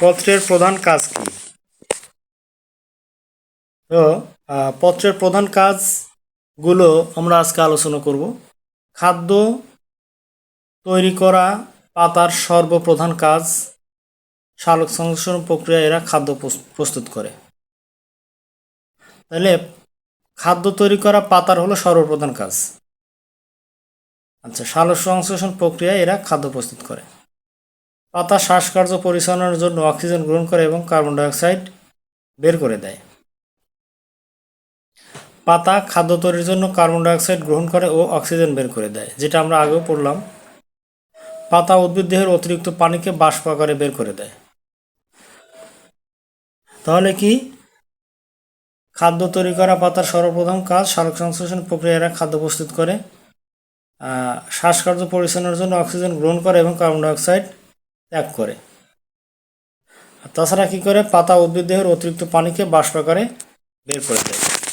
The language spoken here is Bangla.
পত্রের প্রধান কাজ কি? তো পত্রের প্রধান কাজগুলো আমরা আজকে আলোচনা করব। খাদ্য তৈরি করা পাতার সর্বপ্রধান কাজ, সালোক সংশ্লেষণ প্রক্রিয়া এরা খাদ্য প্রস- প্রস্তুত করে। তাহলে খাদ্য তৈরি করা পাতার হলো সর্বপ্রধান কাজ। আচ্ছা সালোক সংশ্লেষণ প্রক্রিয়ায় এরা খাদ্য প্রস্তুত করে। পাতা শ্বাসকার্য পরিচালনার জন্য অক্সিজেন গ্রহণ করে এবং কার্বন ডাইঅক্সাইড বের করে দেয়। পাতা খাদ্য তৈরির জন্য কার্বন ডাইঅক্সাইড গ্রহণ করে ও অক্সিজেন বের করে দেয়, যেটা আমরা আগেও পড়লাম। পাতা উদ্ভিদ দেহের অতিরিক্ত পানিকে বাষ্প আকারে বের করে দেয়। তাহলে কি? খাদ্য তৈরি করা পাতার সর্বপ্রথম কাজ সালোক সংশ্লেষণ প্রক্রিয়ারা খাদ্য প্রস্তুত করে শ্বাসকার্য পরিচালনার জন্য অক্সিজেন গ্রহণ করে এবং কার্বন ডাইঅক্সাইড ত্যাগ করে। তাছাড়া কী করে? পাতা উদ্ভিদ দেহের অতিরিক্ত পানিকে বাষ্প আকারে বের করে দেয়।